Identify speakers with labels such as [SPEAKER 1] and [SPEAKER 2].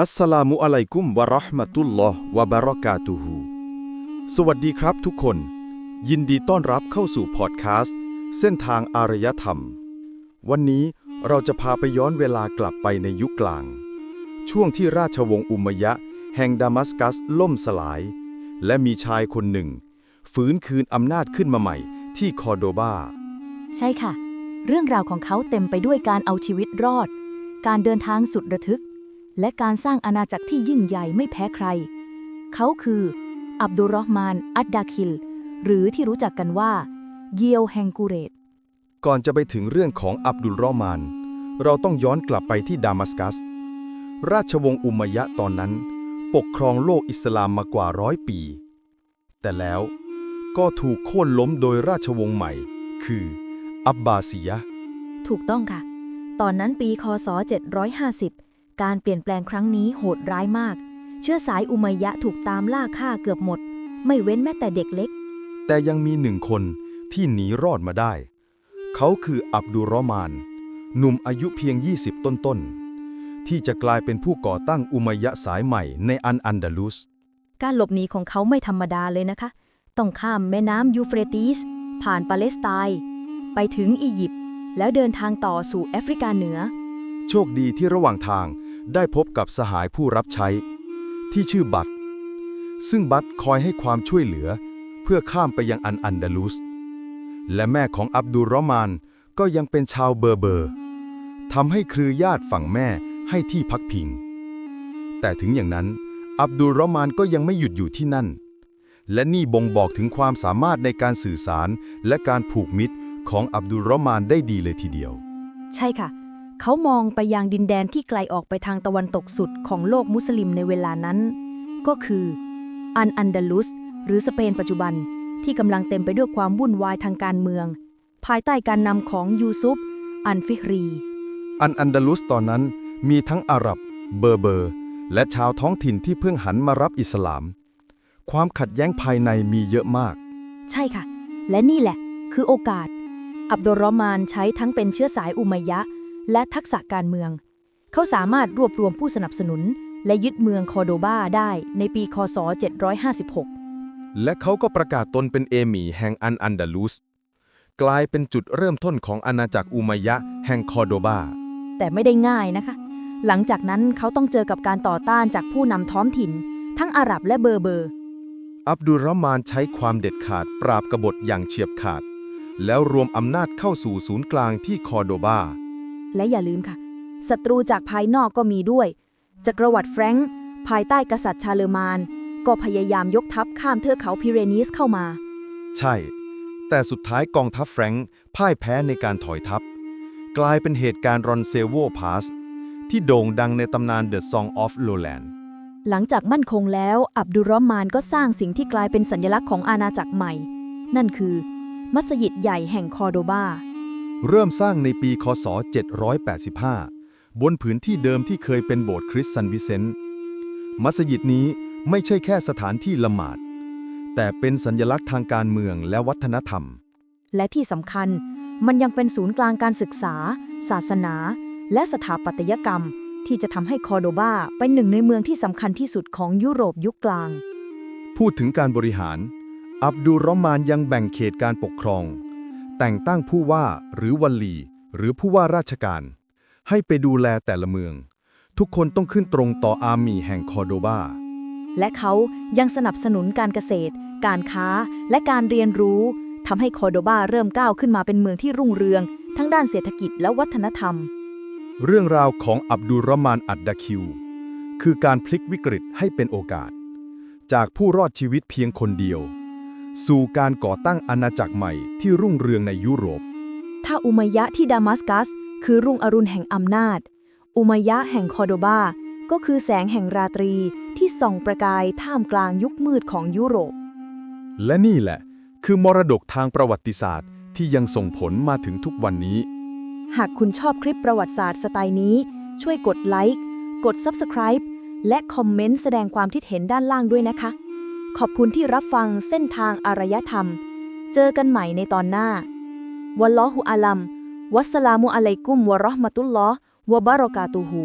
[SPEAKER 1] อัสสลามุอะลัยกุมวะราะห์มะตุลลอฮ์วะบะเราะกาตุฮุสวัสดีครับทุกคน ยินดีต้อนรับเข้าสู่พอดแคสต์ เส้นทางอารยธรรม วันนี้เราจะพาไปย้อนเวลากลับไปในยุคกลาง ช่วงที่ราชวงศ์อุมัยะ แห่งดามัสกัสล่มสลาย และมีชายคนหนึ่งฟื้นคืนอำนาจขึ้นมาใหม่ที่คอร์โดบา
[SPEAKER 2] ใช่ค่ะ เรื่องราวของเขาเต็มไปด้วยการเอาชีวิตรอด การเดินทางสุดระทึก และการสร้างอาณาจักรที่ยิ่งใหญ่ไม่แพ้ใคร เขาคือ อับดุลรอฮ์มาน อัดดาคิล หรือที่รู้จักกันว่า เยียวแฮงกูเรต
[SPEAKER 1] ก่อนจะไปถึงเรื่องของอับดุลรอห์มาน เราต้องย้อนกลับไปที่ดามัสกัส ราชวงศ์อุมัยยะห์ตอนนั้น ปกครองโลกอิสลามมากว่าร้อยปี แต่แล้วก็ถูกโค่นล้มโดยราชวงศ์ใหม่ คือ อับบาซียะห์
[SPEAKER 2] ถูกต้องค่ะ ตอนนั้นปีคศ 750 การเปลี่ยนแปลงครั้งนี้โหดร้ายมาก เชื้อสายอุมัยยะห์ถูกตามล่าฆ่าเกือบหมด ไม่เว้นแม้แต่เด็กเล็ก
[SPEAKER 1] แต่ยังมีหนึ่งคนที่หนีรอดมาได้ เขาคืออับดุลรอห์มาน หนุ่มอายุเพียง 20 ต้นๆ ที่จะกลายเป็นผู้ก่อตั้งอุมัยยะห์สายใหม่ในอันอันดาลุส
[SPEAKER 2] การหลบหนีของเขาไม่ธรรมดาเลยนะคะ ต้องข้ามแม่น้ำยูเฟรติส ผ่านปาเลสไตน์ไปถึงอียิปต์แล้วเดินทางต่อสู่แอฟริกาเหนือ
[SPEAKER 1] โชคดีที่ระหว่างทาง ได้พบกับสหายผู้รับใช้ ที่ชื่อบัต ซึ่งบัตคอยให้ความช่วยเหลือ เพื่อข้ามไปยังอันอันดาลุส และแม่ของอับดุลรอห์มานก็ยังเป็นชาวเบอร์เบอร์ทำให้เครือญาติฝั่งแม่ให้ที่พักพิง แต่ถึงอย่างนั้น อับดุลรอห์มานก็ยังไม่หยุดอยู่ที่นั่น และนี่บ่งบอกถึงความสามารถในการสื่อสารและการผูกมิตรของอับดุลรอห์มานได้ดีเลยทีเดียว
[SPEAKER 2] ใช่ค่ะ เขามองไปยังดินแดนที่ไกลออกไปทางตะวันตกสุดของโลกมุสลิมในเวลานั้น ก็คืออันอันดาลุส หรือสเปนปัจจุบันที่กำลังเต็มไปด้วยความวุ่นวายทางการเมือง ภายใต้การนำของยูซุป อันฟิฮรี
[SPEAKER 1] อันอันดาลุสตอนนั้นมีทั้งอาหรับ เบอร์เบอร์ และชาวท้องถิ่นที่เพิ่งหันมารับอิสลาม ความขัดแย้งภายในมีเยอะมาก
[SPEAKER 2] ใช่ค่ะ และนี่แหละ คือโอกาส อับดุลรอห์มานใช้ทั้งเป็นเชื้อสายอุมัยยะห์ และทักษะการเมือง เขาสามารถรวบรวมผู้สนับสนุน และยึดเมืองคอร์โดบาได้ในปีคศ 756
[SPEAKER 1] และเขาก็ประกาศตนเป็นเอหมีแห่งอันอันดาลุสกลายเป็นจุดเริ่มต้นของอาณาจักรอุมัยยะห์แห่งคอร์โดบา
[SPEAKER 2] แต่ไม่ได้ง่ายนะคะ หลังจากนั้นเขาต้องเจอกับการต่อต้านจากผู้นำท้องถิ่น ทั้งอาหรับและเบอร์เบอร์
[SPEAKER 1] อับดุลรอห์มานใช้ความเด็ดขาดปราบกบฏอย่างเฉียบขาด แล้วรวมอำนาจเข้าสู่ศูนย์กลางที่คอร์โดบา
[SPEAKER 2] และอย่าลืมค่ะศัตรูจากภายนอกก็มีด้วย จักรวรรดิแฟรงค์ภายใต้กษัตริย์ชาเลอร์มาน ก็พยายามยกทัพข้ามเทือกเขาพิเรนีสเข้ามา
[SPEAKER 1] ใช่ แต่สุดท้ายกองทัพแฟรงค์พ่ายแพ้ในการถอยทัพ กลายเป็นเหตุการณ์รอนเซโวพาสที่โด่งดังในตำนาน The Song of Lowland
[SPEAKER 2] หลังจากมั่นคงแล้ว อับดุลรอห์มานก็สร้างสิ่งที่กลายเป็นสัญลักษณ์ของอาณาจักรใหม่ นั่นคือ มัสยิดใหญ่แห่งคอร์โดบา
[SPEAKER 1] เริ่มสร้างในปีคศ 785 บนผืนที่เดิมที่เคยเป็นโบสถ์คริสต์ซันวิเซนต์มัสยิดนี้ไม่ใช่แค่สถานที่ละหมาด แต่เป็นสัญลักษณ์ทางการเมืองและวัฒนธรรม
[SPEAKER 2] และที่สำคัญมันยังเป็นศูนย์กลางการศึกษา ศาสนา และสถาปัตยกรรม ที่จะทำให้คอร์โดบาเป็นหนึ่งในเมืองที่สำคัญที่สุดของยุโรปยุคกลาง
[SPEAKER 1] พูดถึงการบริหาร อับดุลรอห์มานยังแบ่งเขตการปกครอง แต่งตั้งผู้ว่าหรือวัลลี หรือผู้ว่าราชการ ให้ไปดูแลแต่ละเมือง ทุกคนต้องขึ้นตรงต่ออาร์มีแห่งคอร์โดบา
[SPEAKER 2] และเขายังสนับสนุนการเกษตร การค้า และการเรียนรู้ทำให้คอร์โดบาเริ่มก้าวขึ้นมาเป็นเมืองที่รุ่งเรือง ทั้งด้านเศรษฐกิจและวัฒนธรรม
[SPEAKER 1] เรื่องราวของอับดุลรอห์มานอัดดาคิว คือการพลิกวิกฤตให้เป็นโอกาส จากผู้รอดชีวิตเพียงคนเดียว สู่การก่อตั้งอาณาจักรใหม่ที่รุ่งเรืองในยุโรป
[SPEAKER 2] ถ้าอุมัยยะที่ดามัสกัส คือรุ่งอรุณแห่งอำนาจ อุมัยยะแห่งคอร์โดบา ก็คือแสงแห่งราตรีที่ส่องประกายท่ามกลางยุคมืดของยุโรป
[SPEAKER 1] และนี่แหละ คือมรดกทางประวัติศาสตร์ที่ยังส่งผลมาถึงทุกวันนี้
[SPEAKER 2] หากคุณชอบคลิปประวัติศาสตร์สไตล์นี้ ช่วยกดไลค์ กด Subscribe และคอมเมนต์แสดงความคิดเห็นด้านล่างด้วยนะคะ ขอบคุณที่รับฟังเส้นทางอารยธรรม เจอกันใหม่ในตอนหน้า วัลลอฮุอาลัม วัสสลามุอะลัยกุมวะเราะห์มะตุลลอฮ์วะบารอกาตุฮู